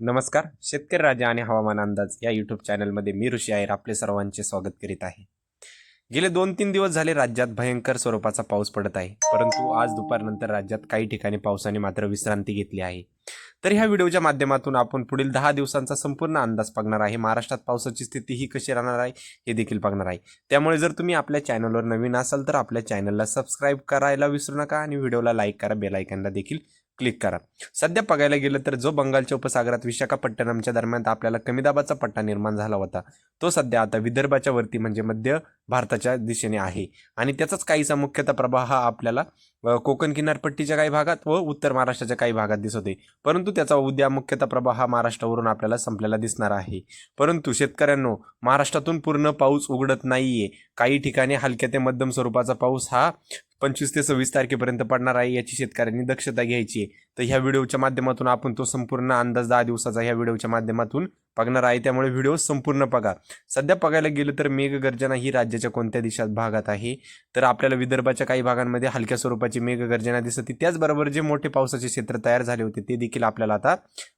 नमस्कार. शेतकरी राजा आणि हवामान अंदाज या यूट्यूब चॅनलमध्ये मी ऋषी आहेर आपले सर्वांचे स्वागत करीत आहे. गेले दोन तीन दिवस झाले राज्यात भयंकर स्वरूपाचा पाऊस पडत आहे. परंतु आज दुपारनंतर राज्यात काही ठिकाणी पावसाने मात्र विश्रांती घेतली आहे. तर ह्या व्हिडिओच्या माध्यमातून आपण पुढील दहा दिवसांचा संपूर्ण अंदाज बघणार आहे. महाराष्ट्रात पावसाची स्थिती ही कशी राहणार आहे हे देखील बघणार आहे. त्यामुळे जर तुम्ही आपल्या चॅनलवर नवीन असाल तर आपल्या चॅनलला सबस्क्राईब करायला विसरू नका आणि व्हिडिओला लाईक करा बेलायकनला देखील क्लिक करा. सध्या बघायला गेलं तर जो बंगालच्या उपसागरात विशाखापट्टणमच्या दरम्यान आपल्याला कमी दाबाचा पट्टा निर्माण झाला होता. तो सध्या आता विदर्भाच्या वरती म्हणजे मध्य भारताच्या दिशेने आहे. आणि त्याचाच काहीसा मुख्यतः प्रभाव हा आपल्याला कोकण किनारपट्टीच्या काही भागात व उत्तर महाराष्ट्राच्या काही भागात दिसत परंतु त्याचा उद्या मुख्यतः प्रभाव हा महाराष्ट्रावरून आपल्याला संपलेला दिसणार आहे. परंतु शेतकऱ्यांनो महाराष्ट्रातून पूर्ण पाऊस उघडत नाहीये. काही ठिकाणी हलक्या ते मध्यम स्वरूपाचा पाऊस हा पंचवीस ते सव्वीस तारखेपर्यंत पडणार आहे याची शेतकऱ्यांनी दक्षता घ्यायची आहे. तर ह्या व्हिडिओच्या माध्यमातून आपण तो संपूर्ण अंदाज दहा दिवसाचा ह्या व्हिडिओच्या माध्यमातून बघणार आहे. त्यामुळे व्हिडिओ संपूर्ण बघा. सध्या बघायला गेलं तर मेघगर्जना ही राज्याच्या कोणत्या दिशात भागात आहे? तर आपल्याला विदर्भाच्या काही भागांमध्ये हलक्या स्वरूपाची मेघगर्जना दिसत त्याचबरोबर जे मोठे पावसाचे क्षेत्र तयार झाले होते ते देखील आपल्याला आता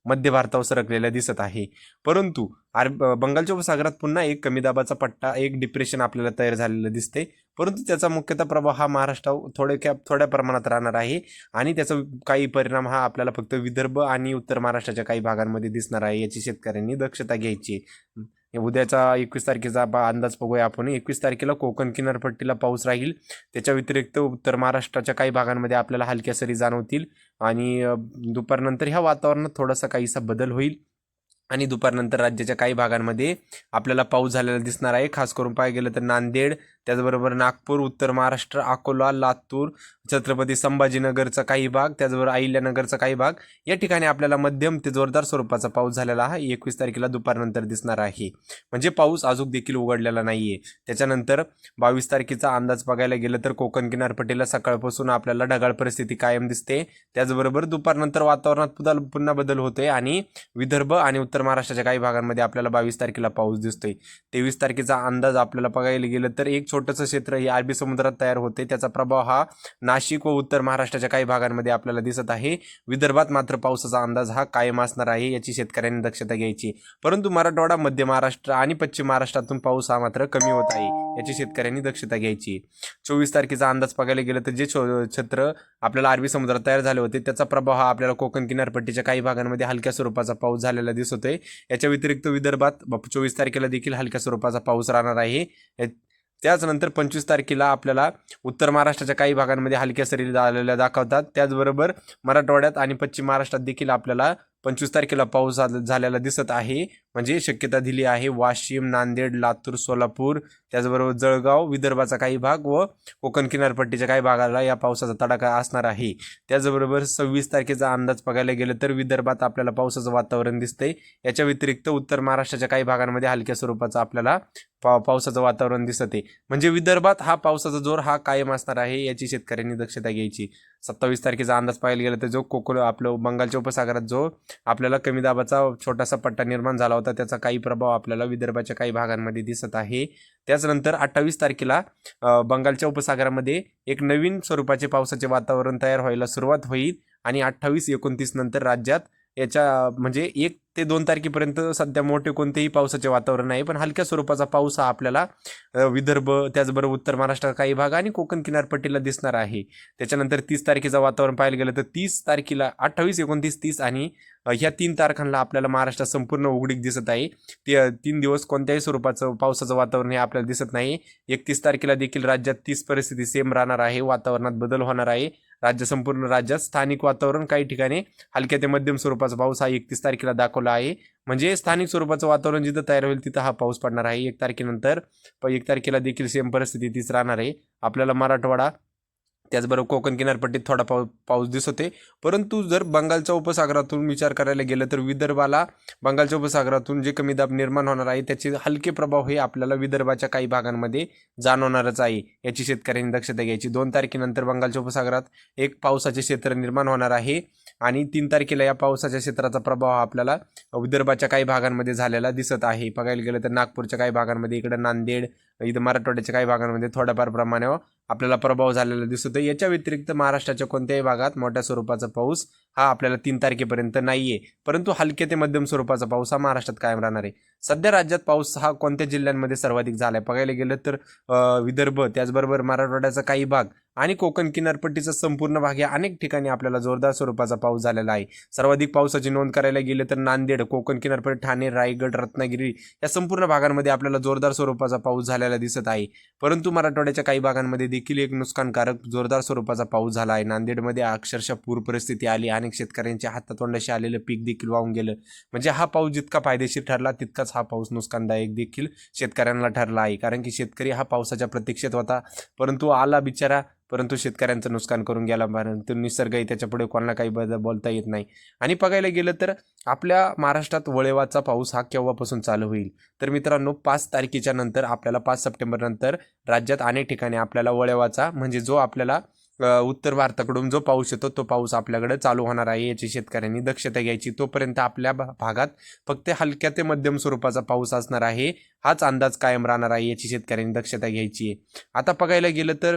मध्य भारतावर सरकलेल्या दिसत आहे. परंतु आर बंगालच्या उपसागरात पुन्हा एक कमी दाबाचा पट्टा एक डिप्रेशन आपल्याला तयार झालेलं दिसते परंतु त्याचा मुख्यतः प्रभाव हा महाराष्ट्रावर थोड्या थोड्या प्रमाणात राहणार आहे. आणि त्याचा काही परिणाम हा आपल्याला फक्त विदर्भ आणि उत्तर महाराष्ट्राच्या काही भागांमध्ये दिसणार आहे याची शेतकऱ्यांनी दक्षता घ्यायची आहे. उद्याचा एकवीस तारखेचा अंदाज बघूया आपण. एकवीस तारखेला कोकण किनारपट्टीला पाऊस राहील. त्याच्या व्यतिरिक्त उत्तर महाराष्ट्राच्या काही भागांमध्ये आपल्याला हलक्या सरी जाणवतील. आणि दुपारनंतर ह्या वातावरणात थोडासा काहीसा बदल होईल. आणि दुपारनंतर राज्याच्या काही भागांमध्ये आपल्याला पाऊस झालेला दिसणार आहे. खास करून पाहायला गेलं तर नांदेड त्याचबरोबर नागपूर उत्तर महाराष्ट्र अकोला लातूर छत्रपती संभाजीनगरचा काही भाग त्याचबरोबर अहिल्यानगरचा काही भाग या ठिकाणी आपल्याला मध्यम ते जोरदार स्वरूपाचा पाऊस झालेला हा एकवीस तारखेला दुपारनंतर दिसणार आहे. म्हणजे पाऊस अजून देखील उघडलेला नाहीये. त्याच्यानंतर बावीस तारखेचा अंदाज बघायला गेलं तर कोकण किनारपट्टीला सकाळपासून आपल्याला ढगाळ परिस्थिती कायम दिसते. त्याचबरोबर दुपारनंतर वातावरणात पुन्हा पुन्हा बदल होतोय आणि विदर्भ आणि उत्तर उत्तर महाराष्ट्राच्या काही भागांमध्ये आपल्याला बावीस तारखेला पाऊस दिसतोय. तेवीस तारखेचा अंदाज आपल्याला बघायला गेलं तर एक छोटंसं क्षेत्र हे अरबी समुद्रात तयार होते. त्याचा प्रभाव हा नाशिक व उत्तर महाराष्ट्राच्या काही भागांमध्ये आपल्याला दिसत आहे. विदर्भात मात्र पावसाचा अंदाज हा कायम असणार आहे याची शेतकऱ्यांनी दक्षता घ्यायची. परंतु मराठवाडा मध्य महाराष्ट्र आणि पश्चिम महाराष्ट्रातून पाऊस हा मात्र कमी होत आहे याची शेतकऱ्यांनी दक्षता घ्यायची. चोवीस तारखेचा अंदाज बघायला गेलं तर जे छो- छत्र आपल्याला अरबी समुद्रात तयार झाले होते त्याचा प्रभाव हा आपल्याला कोकण किनारपट्टीच्या काही भागांमध्ये हलक्या स्वरूपाचा पाऊस झालेला दिसतोय. याच्या व्यतिरिक्त विदर्भात चोवीस तारखेला देखील हलक्या स्वरूपाचा पाऊस राहणार आहे. त्याचनंतर पंचवीस तारखेला आपल्याला उत्तर महाराष्ट्राच्या काही भागांमध्ये हलक्या सरी झालेल्या दाखवतात. त्याचबरोबर मराठवाड्यात आणि पश्चिम महाराष्ट्रात देखील आपल्याला पंचवीस तारखेला पाऊस झालेला दिसत आहे. म्हणजे शक्यता दिली आहे वाशिम नांदेड लातूर सोलापूर त्याचबरोबर जळगाव विदर्भाचा काही भाग व कोकण किनारपट्टीच्या काही भागाला या पावसाचा तडाखा असणार आहे. त्याचबरोबर सव्वीस तारखेचा अंदाज बघायला गेलं तर विदर्भात आपल्याला पावसाचं वातावरण दिसतंय. याच्या व्यतिरिक्त उत्तर महाराष्ट्राच्या काही भागांमध्ये हलक्या स्वरूपाचं आपल्याला पा पावसाचं वातावरण दिसत आहे म्हणजे विदर्भात हा पावसाचा जोर हा कायम असणार आहे याची शेतकऱ्यांनी दक्षता घ्यायची. सत्तावीस तारखेचा अंदाज पाहायला गेला तर जो कोकण आपलं बंगालच्या उपसागरात जो आपल्याला कमी दाबाचा छोटासा पट्टा निर्माण झाला होता त्याचा काही प्रभाव आपल्याला विदर्भाच्या काही भागांमध्ये दिसत आहे. त्याचनंतर अठ्ठावीस तारखेला बंगालच्या उपसागरामध्ये एक नवीन स्वरूपाचे पावसाचे वातावरण तयार व्हायला सुरुवात होईल आणि अठ्ठावीस एकोणतीस नंतर राज्यात याच्या म्हणजे एक ते दोन तारखेपर्यंत सध्या मोठे कोणतेही पावसाचे वातावरण नाही पण हलक्या स्वरूपाचा पाऊस हा आपल्याला विदर्भ त्याचबरोबर उत्तर महाराष्ट्रात काही भाग आणि कोकण किनारपट्टीला दिसणार आहे. त्याच्यानंतर तीस तारखेचं वातावरण पाहायला गेलं तर तीस तारखेला अठ्ठावीस एकोणतीस तीस आणि ह्या तीन तारखांना आपल्याला महाराष्ट्रात संपूर्ण उघडीक दिसत आहे. ते तीन दिवस कोणत्याही स्वरूपाचं पावसाचं वातावरण हे आपल्याला दिसत नाही. एकतीस तारखेला देखील राज्यात तीस परिस्थिती सेम राहणार आहे. वातावरणात बदल होणार आहे. राज्य संपूर्ण राज्यात स्थानिक वातावरण काही ठिकाणी हलक्या ते मध्यम स्वरूपाचा पाऊस हा एकतीस तारखेला दाखवला आहे. म्हणजे स्थानिक स्वरूपाचं वातावरण जिथं तयार होईल तिथं हा पाऊस पडणार आहे. एक तारखेनंतर प एक तारखेला देखील सेम परिस्थिती तीच राहणार आहे. आपल्याला मराठवाडा त्याचबरोबर कोकण किनारपट्टीत थोडा पाऊ पाऊस दिसते परंतु जर बंगालच्या उपसागरातून विचार करायला गेलं तर विदर्भाला बंगालच्या उपसागरातून जे कमी दाब निर्माण होणार आहे त्याचे हलके प्रभाव हे आपल्याला विदर्भाच्या काही भागांमध्ये जाणवणारच आहे याची शेतकऱ्यांनी दक्षता घ्यायची. दोन तारखेनंतर बंगालच्या उपसागरात एक पावसाचे क्षेत्र निर्माण होणार आहे आणि तीन तारखेला या पावसाच्या क्षेत्राचा प्रभाव हा आपल्याला विदर्भाच्या काही भागांमध्ये झालेला दिसत आहे. बघायला गेलं तर नागपूरच्या काही भागांमध्ये इकडं नांदेड इथं मराठवाड्याच्या काही भागांमध्ये थोड्याफार प्रमाणावर आपल्याला प्रभाव झालेला दिसतो. याच्या व्यतिरिक्त महाराष्ट्राच्या कोणत्याही भागात मोठ्या स्वरूपाचा पाऊस हा आपल्याला तीन तारखेपर्यंत नाहीये. परंतु हलक्या ते मध्यम स्वरूपाचा पाऊस हा महाराष्ट्रात कायम राहणार आहे. सध्या राज्यात पाऊस हा कोणत्या जिल्ह्यांमध्ये सर्वाधिक झाला आहे बघायला गेलं तर विदर्भ त्याचबरोबर मराठवाड्याचा काही भाग आणि कोकण किनारपट्टीचा संपूर्ण भाग या अनेक ठिकाणी आपल्याला जोरदार स्वरूपाचा पाऊस झालेला आहे. सर्वाधिक पावसाची नोंद करायला गेलं तर नांदेड कोकण किनारपट्टी ठाणे रायगड रत्नागिरी या संपूर्ण भागांमध्ये आपल्याला जोरदार स्वरूपाचा पाऊस झालेला दिसत आहे. परंतु मराठवाड्याच्या काही भागांमध्ये देखील एक नुकसानकारक जोरदार स्वरूपाचा पाऊस झाला आहे. नांदेडमध्ये अक्षरशः पूर परिस्थिती आली अनेक शेतकऱ्यांच्या हातातोंडाशी आलेलं पीक देखील वाहून गेलं. म्हणजे हा पाऊस जितका फायदेशीर ठरला तितकाच हा पाऊस नुकसानदायक देखील शेतकऱ्यांना ठरला आहे. कारण की शेतकरी हा पावसाच्या प्रतीक्षेत होता. परंतु आला बिचारा परंतु शेतकऱ्यांचं नुकसान करून गेला परंतु निसर्गही त्याच्यापुढे कोणाला काही बदल बोलता येत नाही. आणि बघायला गेलं तर आपल्या महाराष्ट्रात वळेवाचा पाऊस हा केव्हापासून चालू होईल? तर मित्रांनो पाच तारखेच्या नंतर आपल्याला पाच सप्टेंबर नंतर राज्यात अनेक ठिकाणी आपल्याला वळेवाचा म्हणजे जो आपल्याला उत्तर भारताकडून जो पाऊस येतो तो पाऊस आपल्याकडे चालू होणार आहे याची शेतकऱ्यांनी दक्षता घ्यायची. तोपर्यंत आपल्या भागात फक्त हलक्या ते मध्यम स्वरूपाचा पाऊस असणार आहे. हाच अंदाज कायम राहणार आहे याची शेतकऱ्यांनी दक्षता घ्यायची आहे. आता बघायला गेलं तर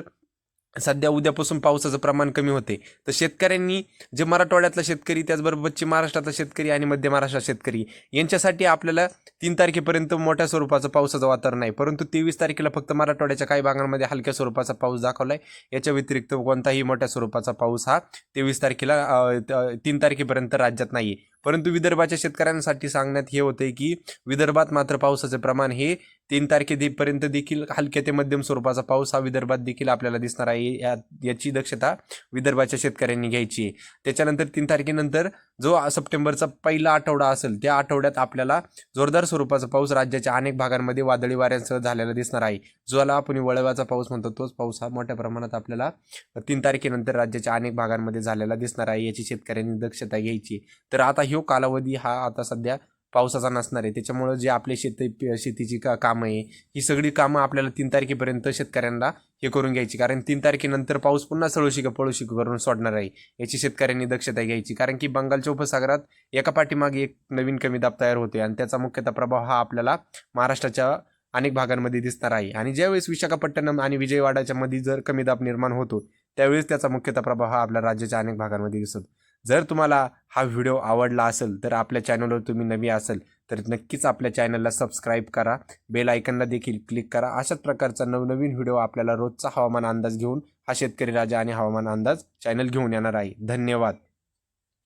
सध्या उद्यापासून पावसाचं प्रमाण कमी होते. तर शेतकऱ्यांनी जे मराठवाड्यातला शेतकरी त्याचबरोबर पश्चिम महाराष्ट्रातला शेतकरी आणि मध्य महाराष्ट्रात शेतकरी यांच्यासाठी आपल्याला तीन तारखेपर्यंत मोठ्या स्वरूपाचं पावसाचं वातावरण आहे. परंतु तेवीस तारखेला फक्त मराठवाड्याच्या काही भागांमध्ये हलक्या स्वरूपाचा पाऊस दाखवला आहे याच्या व्यतिरिक्त कोणताही मोठ्या स्वरूपाचा पाऊस हा तेवीस तारखेला तीन तारखेपर्यंत राज्यात नाही परंतु विदर्भाच्या शेतकऱ्यांसाठी सांगण्यात हे होते की विदर्भात मात्र पावसाचे प्रमाण हे तीन तारखेपर्यंत देखील हलक्या ते मध्यम स्वरूपाचा पाऊस हा विदर्भात देखील आपल्याला दिसणार आहे. या याची दक्षता विदर्भाच्या शेतकऱ्यांनी घ्यायची आहे. त्याच्यानंतर तीन तारखेनंतर जो सप्टेंबरचा पहिला आठवडा असेल त्या आठवड्यात आपल्याला जोरदार स्वरूपाचा पाऊस राज्याच्या अनेक भागांमध्ये वादळी वाऱ्यांसह झालेला दिसणार आहे. ज्याला आपण वळवाचा पाऊस म्हणतो तोच पाऊस हा मोठ्या प्रमाणात आपल्याला तीन तारखेनंतर राज्याच्या अनेक भागांमध्ये झालेला दिसणार आहे याची शेतकऱ्यांनी दक्षता घ्यायची तर आता ह्यो कालावधी हा आता सध्या पावसाचा नसणार आहे. त्याच्यामुळं जे आपले शेती शेतीची का कामं आहे ही सगळी कामं आपल्याला तीन तारखेपर्यंत शेतकऱ्यांना हे करून घ्यायची. कारण तीन तारखेनंतर पाऊस पुन्हा सळोशी का पळोशी करून सोडणार आहे. याची शेतकऱ्यांनी दक्षता घ्यायची. कारण की बंगालच्या उपसागरात एका पाठीमागे एक नवीन कमी दाब तयार होते आणि त्याचा मुख्यतः प्रभाव हा आपल्याला महाराष्ट्राच्या अनेक भागांमध्ये दिसणार आहे. आणि ज्यावेळेस विशाखापट्टणम आणि विजयवाडाच्या मध्ये जर कमी दाब निर्माण होतो त्यावेळेस त्याचा मुख्यतः प्रभाव हा आपल्या राज्याच्या अनेक भागांमध्ये दिसतो. जर तुम्हाला हा व्हिडिओ आवडला असेल तर आपल्या चॅनलवर तुम्ही नवी असेल तर नक्कीच आपल्या चॅनलला सबस्क्राईब करा. बेल आयकनला देखील क्लिक करा. अशाच प्रकारचा नवनवीन व्हिडिओ आपल्याला रोजचा हवामान अंदाज घेऊन हा शेतकरी राजा आणि हवामान अंदाज चॅनल घेऊन येणार आहे. धन्यवाद.